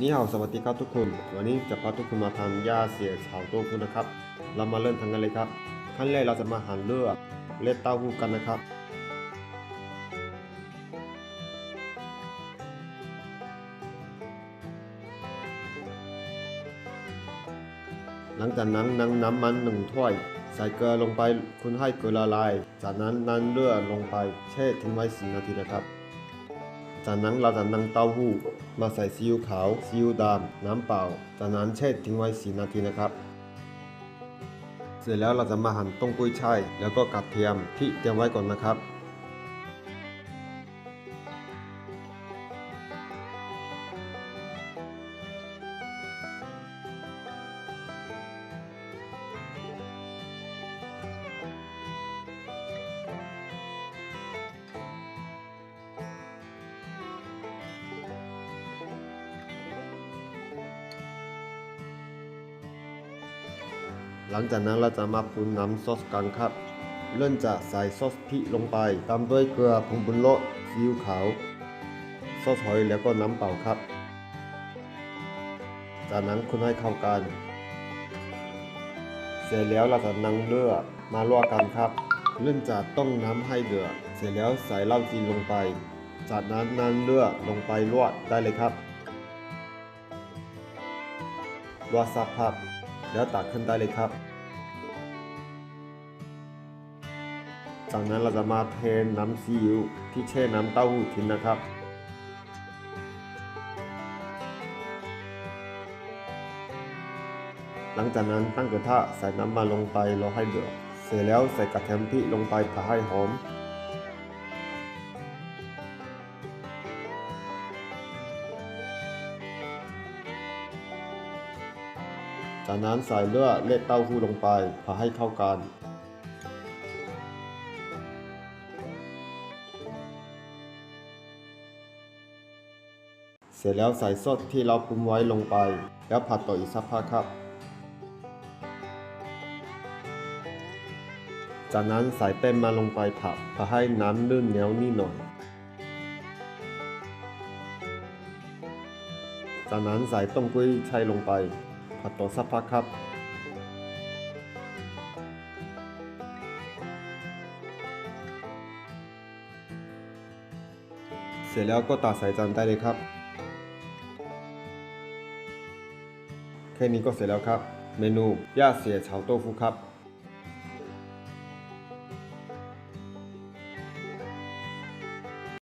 นี่เฮาสวัสดีครับทุกคน วันนี้จะพาทุกคนมาทำย่าเสียเฉาโต้ฟูนะครับ เรามาเริ่มทำกันเลยครับ ขั้นแรกเราจะมาหั่นเลือดเล็ดเต้าหู้กันนะครับ หลังจากนั้นนำน้ำมันหนึ่งถ้วย ใส่เกลือลงไปคุณให้เกลือละลาย จากนั้นนำเลือดลงไปแช่ทิ้งไว้ 4 นาทีนะครับ จากนั้นเราจะนำเต้าหู้มาใส่ซีอิ๊วขาวซีอิ๊วดำน้ำเปล่า จากนั้นแช่ทิ้งไว้ 4 นาทีนะครับ เสร็จแล้วเราจะมาหั่นต้งกุ้ยช่ายแล้วก็กระเทียมที่เตรียมไว้ก่อนนะครับ หลังจากนั้นเราจะมาปรุงน้ำซอสกันครับ เริ่มจากใส่ซอสพริกลงไป ตามด้วยเกลือผงบุญโละซีอิ๊วขาว ซอสหอยแล้วก็น้ำเปล่าครับ จากนั้นคนให้เข้ากัน เสร็จแล้วเราจะนำเลือดมาลวกกันครับ เริ่มจากต้มน้ำให้เดือด เสร็จแล้วใส่เหล้าจีนลงไป จากนั้นนำเลือดลงไปลวกได้เลยครับลวกสักพัก แล้วตักขึ้นได้เลยครับ จากนั้นเราจะมาเทน้ำซีอิ๊วที่แช่น้ำเต้าหู้ทิ้งนะครับหลังจากนั้นตั้งกระทะใส่น้ำมันลงไปรอให้เดือด เสร็จแล้วใส่กระเทียมพริกลงไปผัดให้หอม จากนั้นใส่เลือดเล็ดเต้าหู้ลงไปผัดให้เข้ากัน เสร็จแล้วใส่ซอสที่เราปรุงไว้ลงไป แล้วผัดต่ออีกสักพักครับ จากนั้นใส่แป้งมาลงไปผัดเพื่อให้น้ำลื่นเหนียวนิดหน่อยจากนั้นใส่ต้มกุ้ยช่ายลงไป ผัดต่อสักพักครับ เสร็จแล้วก็ตัดใส่จานได้เลยครับ แค่นี้ก็เสร็จแล้วครับ เมนูย่าเสียเฉาโต้ฟูครับ